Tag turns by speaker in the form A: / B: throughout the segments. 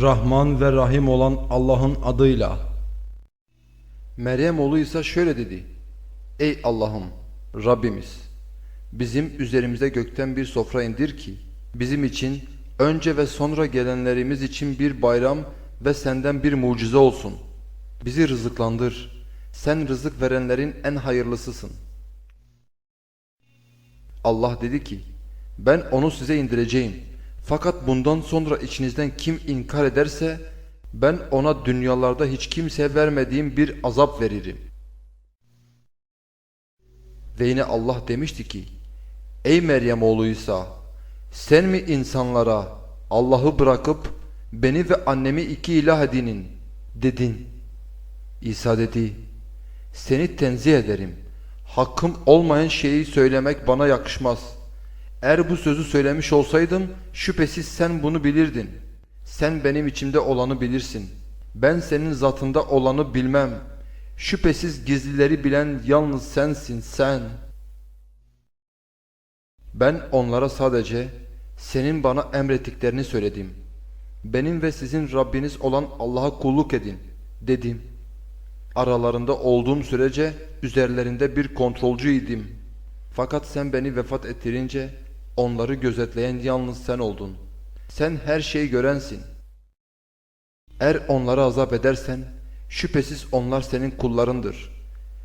A: Rahman ve Rahim olan Allah'ın adıyla.
B: Meryem oğlu ise şöyle dedi. Ey Allah'ım, Rabbimiz, bizim üzerimize gökten bir sofra indir ki, bizim için, önce ve sonra gelenlerimiz için bir bayram ve senden bir mucize olsun. Bizi rızıklandır. Sen rızık verenlerin en hayırlısısın. Allah dedi ki, ben onu size indireceğim. Fakat bundan sonra içinizden kim inkar ederse, ben ona dünyalarda hiç kimseye vermediğim bir azap veririm. Ve yine Allah demişti ki, Ey Meryem oğlu İsa, sen mi insanlara Allah'ı bırakıp beni ve annemi iki ilah edinin dedin. İsa dedi, seni tenzih ederim. Hakkım olmayan şeyi söylemek bana yakışmaz. Eğer bu sözü söylemiş olsaydım şüphesiz sen bunu bilirdin. Sen benim içimde olanı bilirsin. Ben senin zatında olanı bilmem. Şüphesiz gizlileri bilen yalnız sensin sen. Ben onlara sadece senin bana emrettiklerini söyledim. Benim ve sizin Rabbiniz olan Allah'a kulluk edin dedim. Aralarında olduğum sürece üzerlerinde bir kontrolcüydim. Fakat sen beni vefat ettirince onları gözetleyen yalnız sen oldun. Sen her şeyi görensin. Eğer onları azap edersen şüphesiz onlar senin kullarındır.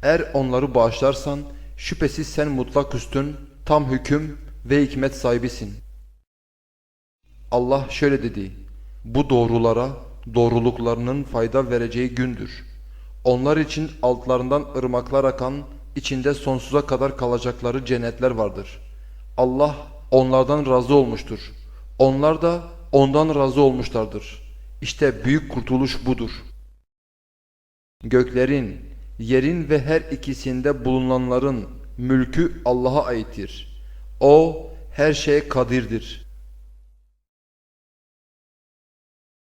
B: Eğer onları bağışlarsan şüphesiz sen mutlak üstün, tam hüküm ve hikmet sahibisin. Allah şöyle dedi. Bu doğrulara doğruluklarının fayda vereceği gündür. Onlar için altlarından ırmaklar akan, içinde sonsuza kadar kalacakları cennetler vardır. Allah onlardan razı olmuştur. Onlar da ondan razı olmuşlardır. İşte büyük kurtuluş budur. Göklerin, yerin ve her ikisinde bulunanların mülkü Allah'a aittir. O her şeye kadirdir.